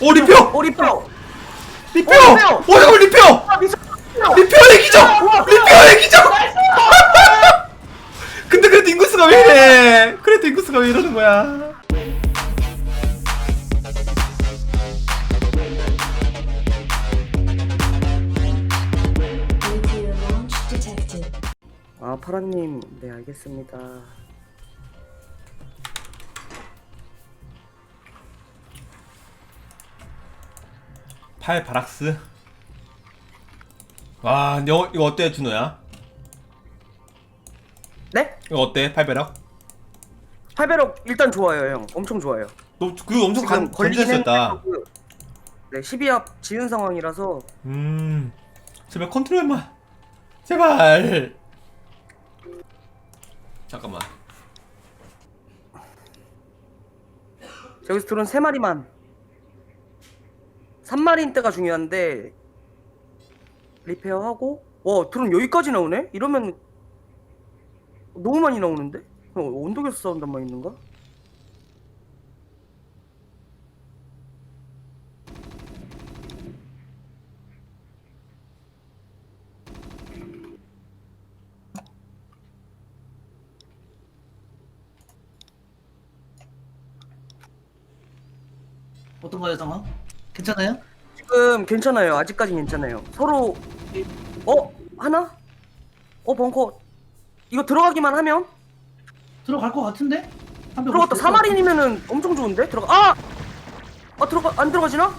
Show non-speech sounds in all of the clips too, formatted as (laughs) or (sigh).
오 리표! 오 리표! 어, 리표! 오 잠깐 리표! 아 미쳤 리표 애기죠! 리표 애기죠! 근데 그래도 인구수가 왜 이래? 그래도 인구수가 왜 이러는 거야? 아 파라님 네 알겠습니다 팔 바락스. 와, 이거, 이거 어때 준호야? 네? 이거 어때 팔베락? 8배럭 일단 좋아요 형 엄청 좋아요 너 그거 엄청 간, 건전했었다. 했는데 그- 네 12합 지은 상황이라서 음, 제발 컨트롤만. 제발. 잠깐만. 여기서 드론 3마리만 3마리인 때가 중요한데 리페어하고 와 드론 여기까지 나오네? 이러면 너무 많이 나오는데? 어, 언덕에서 싸운단 말인가? 어떤가요, 상황? 괜찮아요? 지금 괜찮아요 아직까지 괜찮아요 서로 어? 하나? 어 벙커 이거 들어가기만 하면? 들어갈 것 같은데? 들어갔다 3마린이면은 엄청 좋은데? 들어가 아! 아 들어가 안 들어가지나?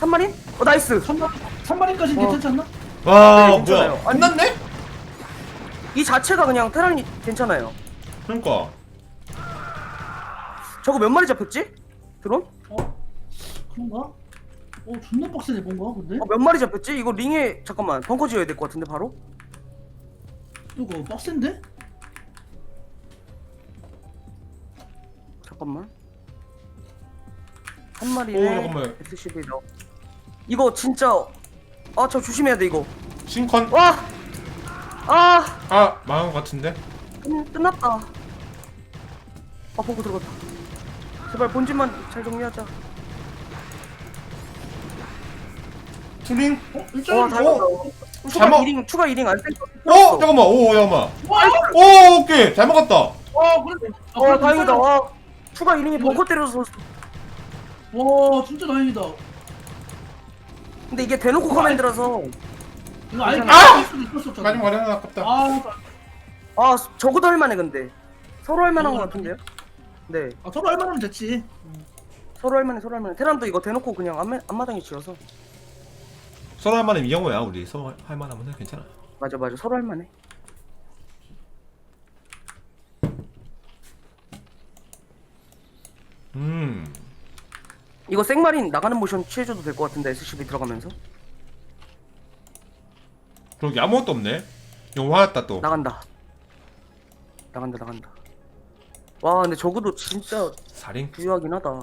3마린? 어 나이스 3마리까지 어. 괜찮지 않나? 와, 네, 괜찮아요. 뭐야? 아니- 끝났네? 이 자체가 그냥 테란이 괜찮아요 그러니까. 저거 몇 마리 잡혔지? 드론? 어? 그런가? 어, 존나 빡세네, 뭔가, 근데? 어, 몇 마리 잡혔지? 이거 링에 잠깐만 벙커 지어야 될 것 같은데 바로? 이거 빡센데? 잠깐만 한 오, 마리에 잠깐만. 111 넣어 이거 진짜 아 저 조심해야 돼 이거 신컨? 와! 아! 아, 망한 것 같은데? 끝, 끝났다 아 벙커 들어갔다 제발 본진만 잘 정리하자 투링? 어? 일단, 와 어? 다행이다 추가 잘못- 2링 추가 2링 안 땡겨 어, 잠깐만. 오, 잠깐만. 와! 오, 오케이. 잘 먹었다. 와, 그래. 아, 와 그래, 다행이다 괜찮아. 와 추가 2링이 벙커 때려서 와, 진짜 다행이다. 근데 이게 대놓고 커맨드라서 이거 아예. 아! 수도 있었었잖아. 마지막 하나 아깝다. 아, 아 적어도 할만해 근데 서로 할만한 것 같은데요? 네 아, 서로 할 만하면 됐지. 서로 할만해 서로 할만해 테란도 이거 대놓고 그냥 앞마, 앞마당에 지어서 서로 할 만하면 이영호야, 우리. 서로 할 만하면 해. 괜찮아. 맞아 맞아 서로 할 만해 음. 이거 생마린 나가는 모션 취해줘도 될 것 같은데 SCB 들어가면서 그러게 아무것도 없네. 이거 화났다 또. 나간다 나간다 나간다 와 근데 적어도 진짜 살인? 부유하긴 하다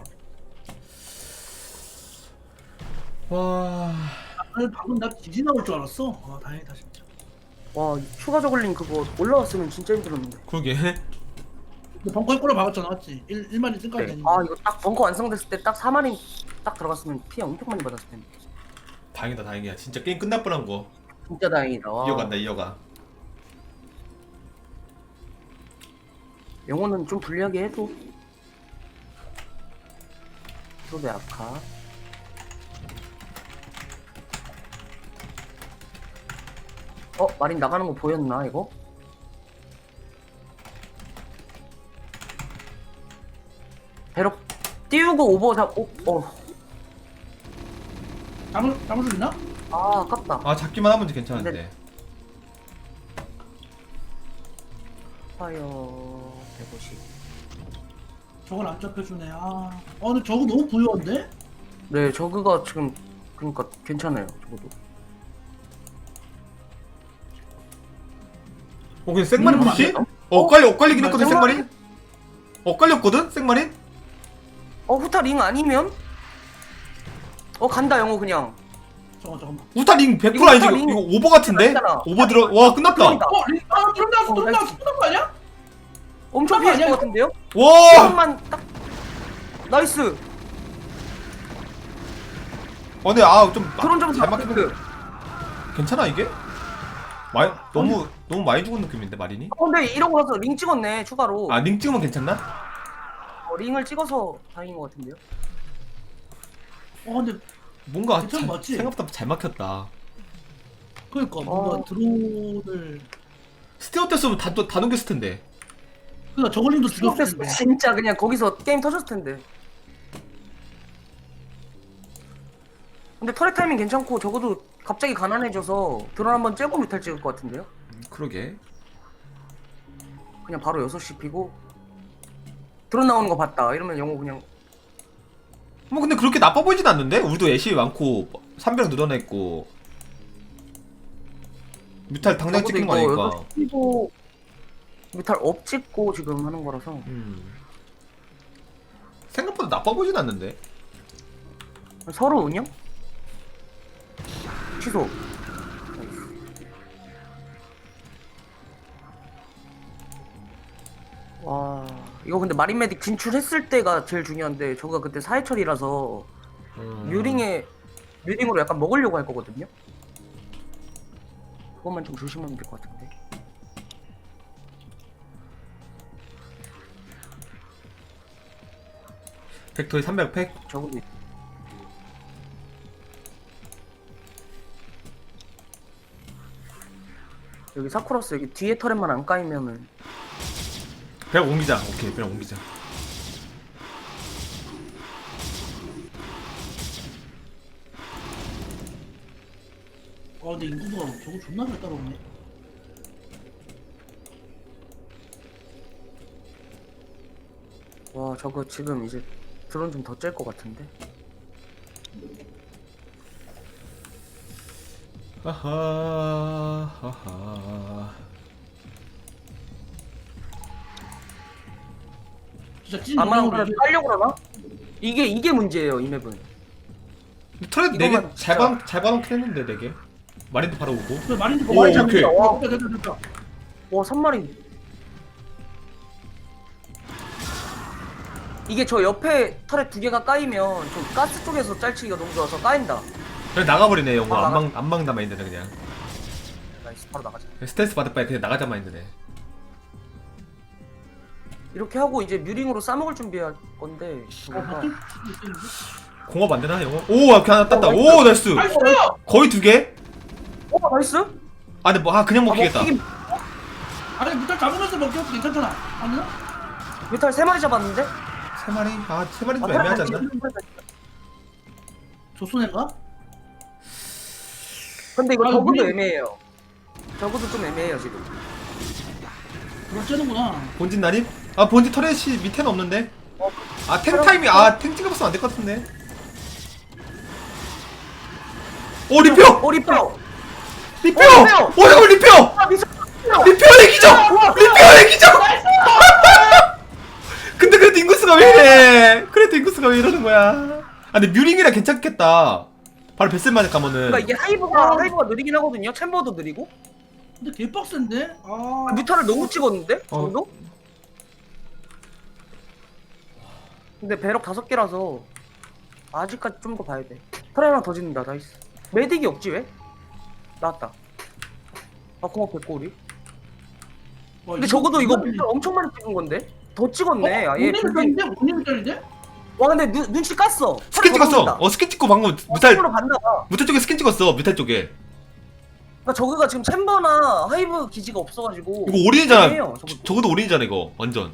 와. 아니, 방금 나 지진 나올 줄 알았어. 아, 다행이다, 진짜. 와이 추가 저글링 그거 올라왔으면 진짜 힘들었는데 그러게. 근데 벙커에 꼬라 박았잖아, 맞지? 1, 1마리 뜬까지 네. 되니까. 아 이거 딱 벙커 완성됐을 때 딱 4마린 딱 들어갔으면 피해 엄청 많이 받았을 텐데 다행이다, 다행이야. 진짜 게임 끝날 뻔한 거. 진짜 다행이다 와. 이어간다, 이어가. 영어는 좀 불리하게 해도 소배 아카 어? 마린 나가는 거 보였나 이거? 배로 띄우고 오버 잡.. 오.. 어.. 잡을, 잡을 수 있나? 아 아깝다 아, 잡기만 하면 괜찮은데. 파이어 150 저걸 안 잡혀주네. 아, 어, 근데 저거 너무 부유한데? 네 저그가 지금 그러니까 괜찮아요 저거도 어, 근데 생마린 음, 푸시? 맞아요? 어, 엇갈리, 엇갈리긴 했거든, 생마린? 엇갈렸거든, 생마린? 어 후타 링 아니면? 어 간다 영호 그냥 저거, 잠깐만. 우타 링 100% 이거 아니지? 우타 링 이거 오버 같은데? 오버 들어, 와, 끝났다. 그러니까. 어, 리, 아, 들어온다, 어, 들어온다, 나이스. 들어온다 거 아니야? 엄청 아니야, 피할 것 이거? 같은데요? 와! 한만 딱 나이스 어 근데 아좀 드론 좀잘 그. 괜찮아 이게? 많이 너무 너무 많이 죽은 느낌인데 마린이? 어, 근데 이러고 나서 링 찍었네 추가로. 아 링 찍으면 괜찮나? 어, 링을 찍어서 다행인 것 같은데요. 어 근데 뭔가 괜찮은 잘- 거 맞지? 생각보다 잘 막혔다. 그러니까 뭔가 어. 드론을 스티어 땠으면 다, 다 녹였을 텐데. 그러니까 저걸링도 죽였을 텐데 진짜 그냥 거기서 게임 터졌을 텐데. 근데 터렛 타이밍 괜찮고 적어도 갑자기 가난해져서 드론 한번 째고 뮤탈 찍을 것 같은데요? 음, 그러게. 그냥 바로 6시 피고 드론 나오는 거 봤다 이러면 영호 그냥 뭐 근데 그렇게 나빠 보이진 않는데? 우리도 애쉬 많고 300 늘어냈고 뮤탈 당장 적어도 찍힌 거 이거. 6시 피고 뮤탈 업 찍고 지금 하는 거라서 음. 생각보다 나빠 보이진 않는데. 서로 운영? 취소 와 이거 근데 마린 메딕 진출했을 때가 제일 중요한데 저가 그때 사해철이라서 음. 뮤링에 뮤링으로 약간 먹으려고 할 거거든요 그것만 좀 조심하면 될 것 같은데 벡터의 300팩? 적어 여기 사쿠라스 여기 뒤에 터렛만 안 까이면은 배랑 옮기자. 오케이, 배랑 옮기자. 아 근데 인구가 저거 존나 잘 따라오네 와 저거 지금 이제 드론 좀 더 짤 것 같은데 진짜 찐 아마 깔려고 그러나? 이게 이게 문제예요 이 맵은 이거만 4개 진짜- 잘, 방, 잘 봐놓긴 했는데 4개. 마린도 바로 오고. 그래 마린도 오, 오케이. 잡는다. 와. 됐다 됐다 됐다 와 3마리 이게 저 옆에 터렛 두 개가 까이면 저 가스 쪽에서 짤치기가 너무 좋아서 까인다 그냥 나가버리네, 영어. 아, 안방, 안방 남아있는데 그냥. 나이스 바로 나가자 스트레스 받을 바에 그냥 나가자 마인드네. 이렇게 하고 이제 뮤링으로 싸먹을 준비할 건데 있겠는데? 공업 안 되나, 영어? 오, 이렇게 하나 땄다. 어, 오, 나이스! 나이스! 거의 두 개? 어 나이스? 아, 근데 뭐, 아, 그냥 먹히겠다. 아, 먹히긴- 아니 무탈 잡으면서 먹혀도 괜찮잖아 아니야? 뮤탈 세 마리 잡았는데? 세 마리? 아, 세 마리 좀 아, 애매하지 않나? 조선애가? 근데 이거 아, 적어도 뮤링- 애매해요 적어도 좀 애매해요 지금 그걸 째는구나 본진 난입? 아, 본진 터렛이 밑에는 없는데? 어, 아, 탱 타이밍, 아, 탱 찍었으면 안 될 것 같은데? 오, 리표! 어 리퍼! 리표! 어, 리표! 오, 형, 리표! 아 미쳤 리표 애기죠! 리표 애기죠! (laughs) 근데 그래도 인구수가 왜 이래? 그래도 인구수가 왜 이러는 거야? 아, 근데 뮤링이라 괜찮겠다. 바로 뱃슬만 가면은. 그러니까 이게 하이브가 하이브가 느리긴 하거든요 챔버도 느리고 근데 개빡센데? 아 뮤탈을 너무 찍었는데? 어. 정도? 근데 배럭 다섯 개라서 아직까지 좀 더 봐야 돼. 털 하나 더 짓는다, 나이스. 메딕이 없지 왜? 나왔다. 아 고맙 됐고 우리. 와, 근데 적어도 이거 뮤탈 엄청 많이 찍은 건데? 더 찍었네. 어? 아예. 오니미터인데? 오니미터인데? 와 근데 눈, 눈치 깠어. 스킨 털 찍었어. 어, 스킨 찍고 방금 무탈, 으로 간다. 무탈 쪽에 스킨 찍었어. 무탈 쪽에. 그러니까 저거가 지금 챔버나 하이브 기지가 없어가지고. 이거 올인이잖아. 애매해요, 저것도. 적어도 올인이잖아, 이거. 완전.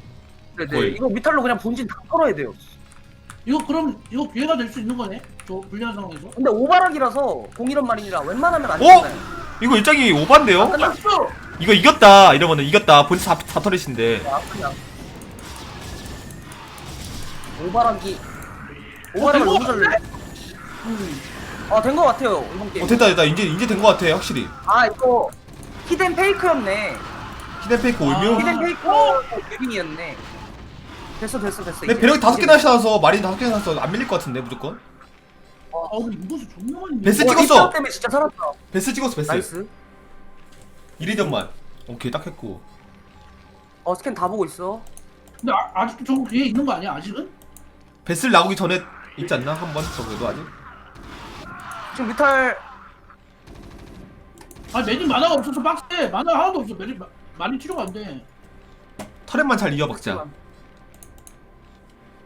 네네. 거의. 이거 뮤탈로 그냥 본진 다 털어야 돼요. 이거 그럼 이거 기회가 될 수 있는 거네? 저 불리한 상황에서? 근데 오바락이라서 공일원 말이라 웬만하면 안 어? 되잖아요. 이거 일장이 오반데요? 나이스! 이거 이겼다. 이러면은 이겼다. 본진 사, 사터렛인데. 아, 그냥. 오바락을 된 너무. 음. 아된 거 같아요 이번 게임. 어, 됐다, 됐다. 이제, 이제 된 것 같아, 확실히. 아 이거 히덴 페이크였네. 히덴페이크. 아. 히덴 페이크 유빙이었네. 됐어 됐어 됐어. 근데 이제. 배럭이 다섯 개나. 샤서 마린 다섯 개나 샤서 안 밀릴 것 같은데, 무조건. 아 근데 이것이 존나 많이 베스 와, 찍었어. 히든 때문에 진짜 살았다. 베스 찍었어, 베스. 나이스. 1위전만. 오케이, 딱 했고. 어 스캔 다 보고 있어. 근데 아, 아직도 저거 기회 있는 거 아니야 아직은? 베슬 나오기 전에 있지 않나? 한 번? 저기도 아직? 지금 뮤탈 아 매직 만화가 없어서 빡세. 만화 하나도 없어. 매직 마- 많이 치료가 안돼. 터렛만 잘 이어박자.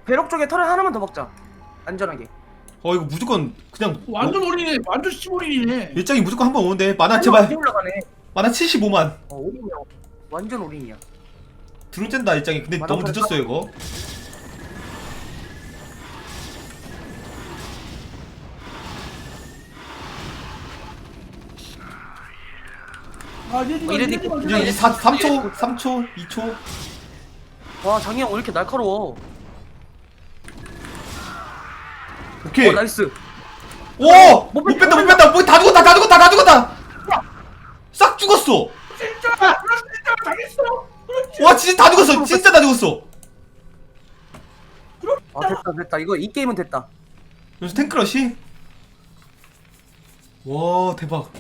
배럭 쪽에 털을 하나만 더 먹자. 안전하게. 어 이거 무조건 그냥 완전 어, 올인이네 완전 시골인이네. 일장이 무조건 한 번 오는데 만화 제발 올라가네. 만화 75만. 어 올인이야. 완전 올인이야. 드론 짠다 일장이. 근데 만화 너무 늦었어요 이거 아 어, 이래 이제 4, 3초 3초 2초. 와 장이형 왜 이렇게 날카로워? 오케이. 어 나이스. 오! 못 못 뺐다, 못못 뺐다. 뭐, 다 죽었다 다 죽었다 다 죽었다. 싹 죽었어. 진짜 진짜 그렇지 와 진짜 다 죽었어. 진짜 다 죽었어. 아 됐다 됐다. 이거 이 게임은 됐다. 여기서 탱크러시? 와 대박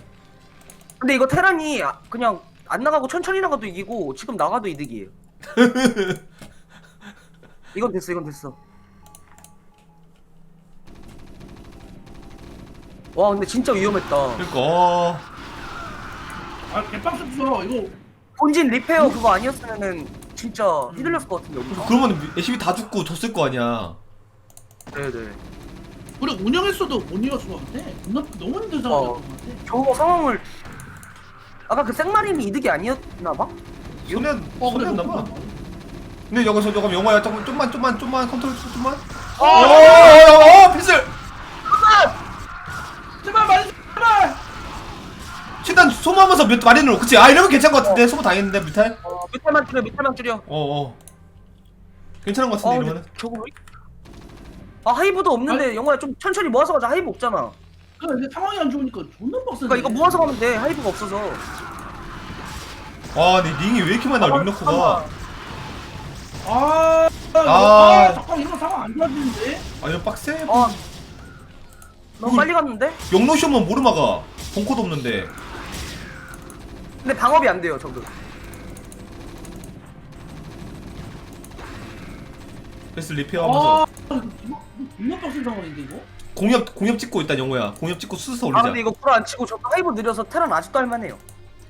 근데 이거 테란이 아- 그냥 안 나가고 천천히 나가도 이기고 지금 나가도 이득이에요. (laughs) 이건 됐어 이건 됐어. 와 근데 진짜 위험했다. 그러니까. 어, 아 개빡 쳤어. 이거 본진 리페어 그거 아니었으면은 진짜 휘둘렸을 것 같은데 엄청 그러면 SCB 다 죽고 졌을 거 아니야. 네네. 우리 운영했어도 못 이겼을 것 같아. 너무 너무 힘든 상황이었던 것 같아. 저거 상황을 아까 그 생마림이 이득이 아니었나봐? 손해 어 그래 손해였나 봐. 너무 근데 여기서 조금 영화야. 조금 좀만 좀만 좀만 컨트롤 좀만. 어! 어어어 핏을. 제발! 말해 제발 최대한 소모하면서 몇 마린으로. 그치? 아 이러면 괜찮은 것 같은데. 소모 당했는데 뮤탈? 어 밑에만 줄여 밑에만 줄여. 어 어. 괜찮은 것 아 같은데 근데 이러면은? 저거 왜 아 하이브도 없는데 영화야 좀 천천히 모아서 가자. 하이브 없잖아 그러니까 이게 상황이 안 좋으니까 존나 빡세 그러니까 이거 모아서 가면 돼. 하이브가 없어서. 와 근데 링이 왜 이렇게 많아 링너커가? 아, 아, 아. 아, 잠깐 이거 상황 안 좋아지는데? 아 이거 빡세? 어 너무 빨리 갔는데? 영로쇼면 모르 막아. 벙커도 없는데. 근데 방업이 안 돼요 저거 그래서 리페어하면서. 아, 이거 존나 빡센 상황인데 이거? 공협 공협 찍고 일단 영호야. 공협 찍고 수스 아 올리자. 근데 이거 불안 치고 저거 하이브 느려서 테란 아직도 할만해요.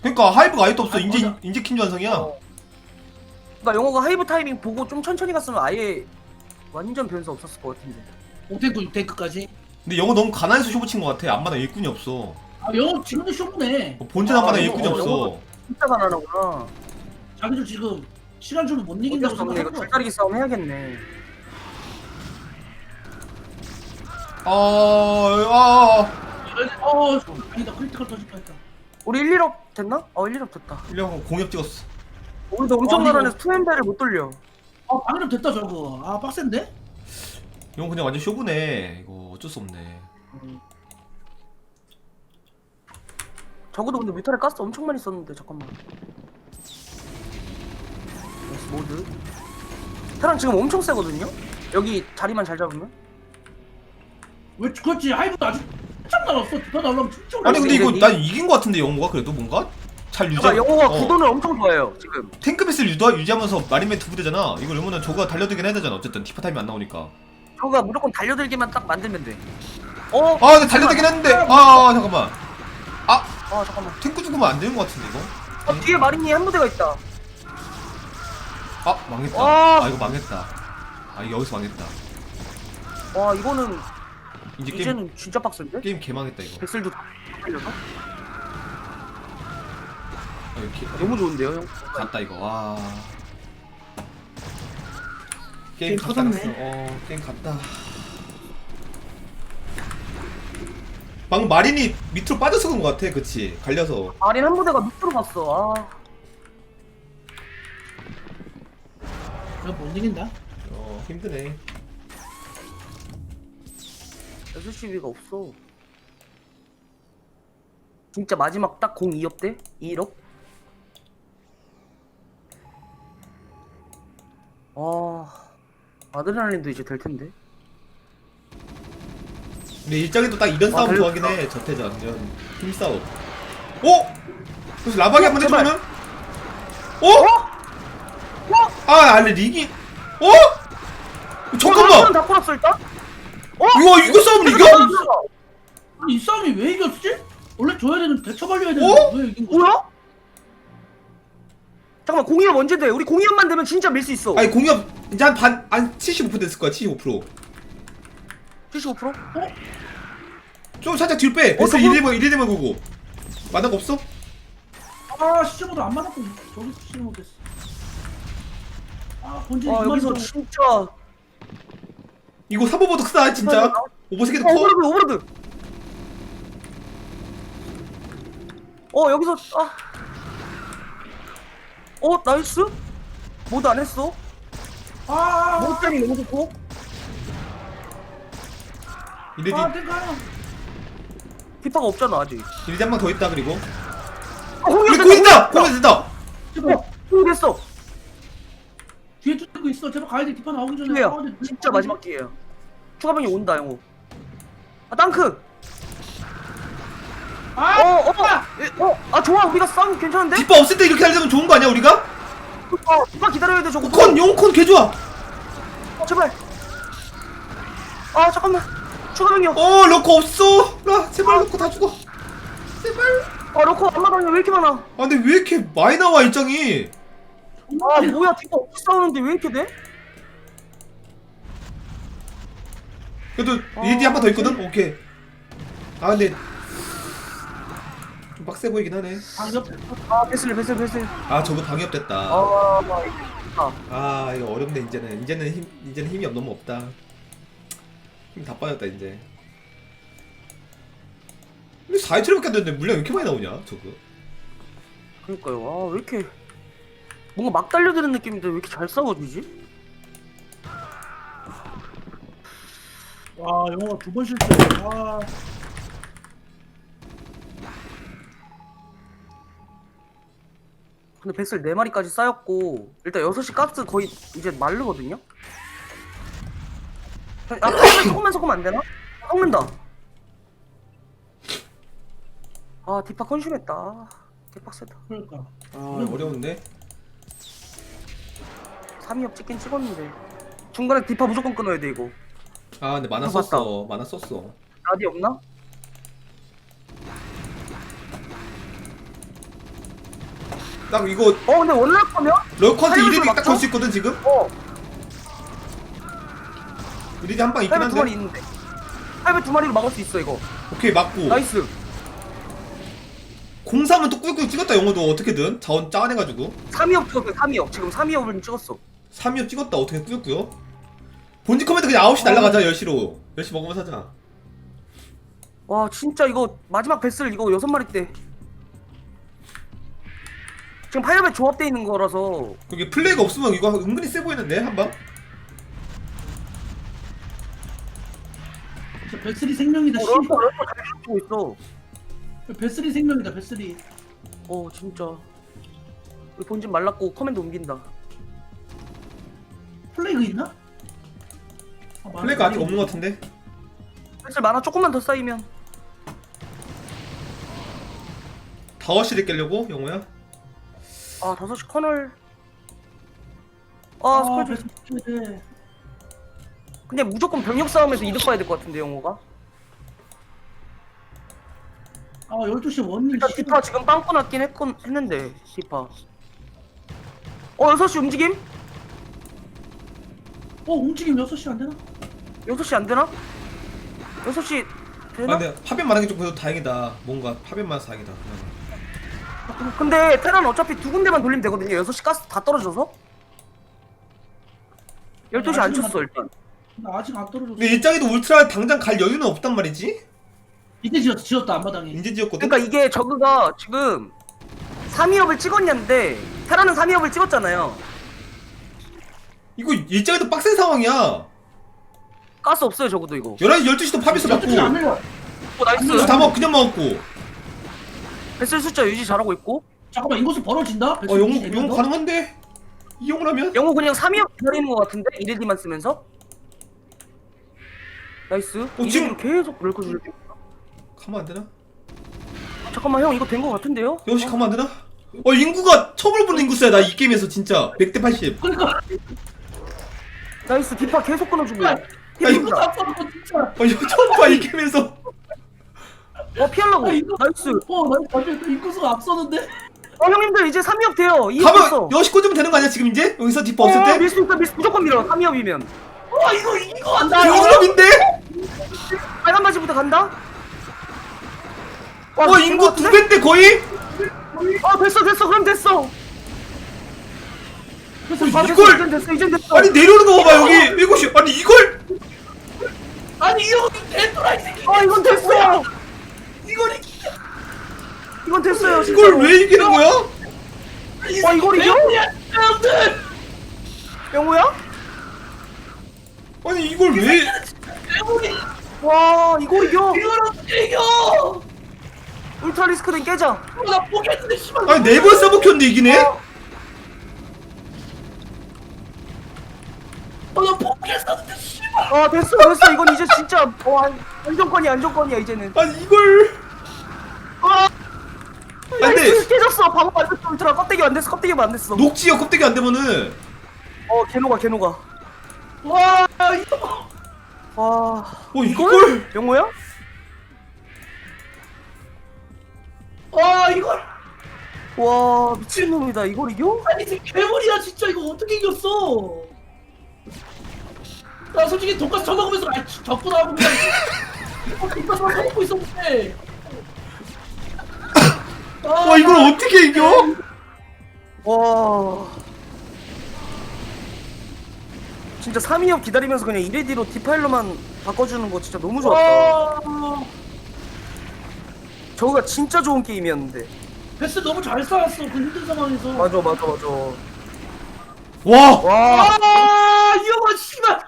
그러니까 하이브가 아직도 없어. 아, 인제 맞아. 인제 킨 전성이야. 어. 그러니까 영호가 하이브 타이밍 보고 좀 천천히 갔으면 아예 완전 변수 없었을 것 같은데. 5탱크 6탱크까지? 근데 영호 너무 가난해서 쇼부 친것 같아. 앞마다 일꾼이 없어. 아 영업 지금도 쇼부네. 어, 본진 아, 앞마다 영호, 일꾼이 어, 없어. 진짜 가난하구나. 자기도 지금 시간 주면 못 어쩔 이긴다고 수 없네. 이거 생각하는 거야 줄다리기 싸움 해야겠네 아, 아, 어 아니다. 크리티컬 터질 뻔했다. 우리 1, 1업 됐나? 어 1, 1업 됐다. 1년 공협 찍었어. 우리도 엄청 아, 이거- 가난해서 투엠벨을 못 돌려. 아 방금 됐다 저거. 아 빡센데? 영호 그냥 완전 쇼부네. 이거 어쩔 수 없네. 적어도 근데 뮤탈에 가스 엄청 많이 썼는데 잠깐만. 나이스 모드. 테란 지금 엄청 세거든요? 여기 자리만 잘 잡으면? 왜 그렇지? 하이브도 아직 한참 남았어. 두타 나오려면 진짜 아니 근데 이거 난 이긴 것 같은데 영호가 그래도 뭔가? 잘 유지 그러니까 영호가 어. 구도를 엄청 좋아해요 지금. 탱크 베스를 유도, 유지하면서 마린맨 두 부대잖아. 이거 이러면은 저거가 달려들긴 해야 되잖아. 어쨌든 티파 타임이 안 나오니까. 저가 무조건 달려들기만 딱 만들면 돼. 어? 아 근데 달려들긴 했는데. 아 잠깐만. 아 잠깐만. 탱크 죽으면 안 되는 것 같은데 이거? 어, 뒤에 마린이 한 부대가 있다. 아 망했다. 와. 아 이거 망했다. 아 이거 여기서 망했다. 와 이거는 이제 게임 이제는 진짜 빡센데? 게임 개망했다 이거. 백슬도 다 달려서? 아, 이거 개, 너무 좋은데요 형? 갔다 이거. 와. 게임 게임 갔다 터졌네. 갔어 어 게임 갔다. 방금 마린이 밑으로 빠져서 그런 것 같아 그치? 갈려서. 마린 한 부대가 밑으로 갔어. 아. 이거 못 이긴다. 어 힘드네 6시비가 없어 진짜 마지막 딱 02업 때? 2업? 아 아드레날린도 이제 될 텐데 근데 일장에도 딱 이런 아, 싸움 달렸다. 좋아하긴 해 저태전 이런 힘싸움 어? 그래서 라박이 한 번 제발. 해주면은 어? 아 아니 링이 어? 잠깐만 다 풀었어 일단? 어? 이거 이거 싸움을 이겨? 이 싸움이 왜 이겼지? 원래 줘야 되는 대처 발려야 되는데 어? 왜 이긴 거야? 뭐야? 잠깐만 공이업 언제 돼? 우리 공이업만 되면 진짜 밀 수 있어. 아니 공격 이제 한반한75% 됐을 거야 75%. 75%? 좀 살짝 뒤로 빼. 베스 저거- 1대만 1대만 보고. 만화가 없어? 아 시즌모드 안 맞았고 저기 시즌모드 됐어 아 본진 아 이만 여기서 좀 진짜. 이거 사보보드 크다 진짜. 오버세계도 어 커. 오버로드 오버로드. 어 여기서 아. 어 나이스? 모드 안 했어? 아, 모드 이 너무 좋고. 이레디 아, 내가 디파가 없잖아 아직. 이레디 한번더 있다 그리고. 아, 공이업 우리 됐다, 고인 됐다. 제발 어, 됐어. 뚫고 있어. 제발 가야 돼. 디파 나오기 전에. 기회야. 아, 근데 진짜 마지막 기회야. 추가병이 온다 영호. 아 땅크. 아, 어, 어, 어, 아 좋아, 우리가 싸움 괜찮은데? 뒷바 없을 때 이렇게 하려면 좋은 거 아니야 우리가? 어, 누가 기다려야 돼 저거. 컨 용컨 개 좋아. 어, 제발. 아 잠깐만. 추가병이요. 어 러커 없어. 아 제발 러커 다 죽어. 제발. 아 로커 안마당에 왜 이렇게 많아? 아 근데 왜 이렇게 많이 나와 일정이? 아 뭐야 디파 없이 싸우는데 왜 이렇게 돼? 그래도 어, 이레디 한 번 더 있거든. 오케이. 아 근데 좀 빡세 보이긴 하네. 아, 옆. 아 베슬 베슬 베슬. 아 저거 방위업됐다. 아 이거 아 이거 어렵네 이제는 이제는 힘 이제는 힘이 너무 없다 힘 다 빠졌다 이제 근데 4회처럼밖에 안 됐는데 물량 왜 이렇게 많이 나오냐 저거 그러니까요. 아왜 이렇게 뭔가 막 달려드는 느낌인데 왜 이렇게 잘 싸워주지? 와, 영호가 두 번 실패. 아, 근데 베슬 4마리까지 쌓였고 일단 6시 가스 거의 이제 마르거든요? 아 조금만 조금만 섞으면 안 되나? 섞는다 아 디파 컨슘했다 개빡세다 그러니까. 아 어려운데 3위업 찍긴 찍었는데. 중간에 디파 무조건 끊어야 돼 이거. 아 근데 만화 이거 썼어. 만화 썼어. 라디 없나? 딱 이거 어 근데 원래 할 거면? 타이밍을 이레디 딱? 걸 수 있거든 지금? 어. 이레디 한 방 있긴 두 마리 한데. 있는데. 팔배 두 마리로 막을 수 있어 이거. 오케이 맞고. 나이스. 공삼은 또 꿀꿀 찍었다 영어도. 어떻게든. 자원 짜내가지고. 3위업 찍었어 3위업 지금 3위업을 찍었어 3위업 찍었다. 어떻게 꾸였고요 본지 커맨드 그냥 9시 날라가자 10시로. 10시 먹으면서 하자. 와 진짜 이거 마지막 베스를 이거 여섯 마리 때. 지금 파이어벳 조합돼 있는 거라서. 그게 플레이가 없으면 이거 은근히 세 보이는데 한방? 진짜 베슬이 생명이다. 어, 씨. 럴커 잘 치고 있어. 베슬이 생명이다. 베슬이. 어 진짜. 우리 본진 말랐고 커맨드 옮긴다 플레이그 있나? 아, 플레이가 아직 없는 것 같은데 베스 만화 조금만 더 쌓이면 다워시를 깨려고 영호야 아 5시 커널 아 아, 스컬 쳐야 돼. 근데 무조건 병력 싸움에서 이득 봐야 될 것 같은데 영호가 아, 12시 원님. 일단 디파 지금 빵꾸 났긴 했건, 했는데 디파 어 6시 움직임? 어, 움직임 6시 안 되나? 6시 안 되나? 6시 아 되나? 근데 파벤 많은 게좀 그래도 다행이다 뭔가 파벤 많아서 다행이다. 근데 테란 어차피 두 군데만 돌리면 되거든요 6시 가스 다 떨어져서 12시 안 쳤어 일단 나 아직 안 떨어졌어. 근데 일장에도 울트라 당장 갈 여유는 없단 말이지 이때 지었, 지었다, 앞마당에. 인제 지었거든 그러니까 이게 저그가 지금 3위업을 찍었냐는데 테란은 3위업을 찍었잖아요 이거 일장에도 빡센 상황이야 가스 없어요 저그도 이거 11시 12시도 파벤스 맞고 12시 안. 오 나이스 다 먹, 그냥 먹었고 베슬 숫자 유지 잘하고 있고 잠깐만, 인구수 벌어진다? 어 용, 용 가능한데? 이용을 하면? 영호 그냥 3위업 기다리는 것 같은데 이레디만 쓰면서 나이스 어, 지금- 지금 계속 럴커 줄게 가면 안 되나? 잠깐만 형 이거 된 것 같은데요? 역시 가면 안 되나? 어 인구가 처음 보는 인구수야 나 이 게임에서 진짜 100대 80 그러니까, 나이스 디파 계속 끊어주고 야, 야, 이거 인구수 앞서고 진짜. 어 이거 처음 봐이 게임에서 어 피하려고 아, 이거- 나이스 어, 나 나중에 또 인구수가 앞서는데. 어 형님들 이제 3위업 돼요 2위업 가면 됐어 여시 꽂으면 되는 거 아니야 지금 이제? 여기서 뒷버 없을 어, 때? 밀수 있다 밀수 무조건 밀어 3위업이면 와, 이거 이거 안 돼. 이놈인데? 빨간 바지부터 간다 와, 어된 인구 것 두? 배인데 거의? 어 됐어 됐어 그럼 됐어 아 됐어 이걸 이젠 됐어 이젠 됐어 아니 내려오는 거 봐봐 여기 일곱시 아니 이걸 아니 이거 대토라 이 새끼. 아 이건 됐어 이걸 이- 이건 됐어요 이걸 진짜로. 왜 이기는 거야? 이 와, 이걸 이겨? 영호야? 아니 이걸 왜 대본이 와 이거 이겨 이걸 어떻게 이겨? 울트라 리스크는 깨자 어, 나 포기했는데 씨발. 아니 네 번 써먹혔는데 이기네? 어, 나 포기했었는데 씨발. 아 됐어 됐어. 이건 이제 진짜 어, 안- 안정권이야 안정권이야 이제는. 아니 이걸. 아! 아니 근데 나이스 깨졌어. 방어 안 됐어. 울트라 껍데기 안 됐어. 껍데기만 안 됐어. 녹지가 껍데기 안 되면은. 어 개노가 개노가. 와, 이거. 와. 어 이걸? 영호야? 와, 이걸. 와 미친놈이다. 이걸 이겨? 아니 이 괴물이야 진짜. 이거 어떻게 이겼어? 나 솔직히 돈가스 처먹으면서 아 졌구나 하고 그냥 어, 돈가스만 처먹고 있었는데. 아, 와 이걸 어떻게 이겨? 와. 진짜 3위업 기다리면서 그냥 1레디로 디파일러만 바꿔주는 거 진짜 너무 좋았다. 와. 저거가 진짜 좋은 게임이었는데. 베스 너무 잘 쌓았어 그 힘든 상황에서. 맞아 맞아 맞아. 와! 와 아 이형아 씨발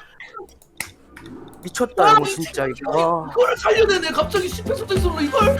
미쳤다 이거 진짜 이거. 와 이거를 살려내네. 갑자기 심폐소생술로 이걸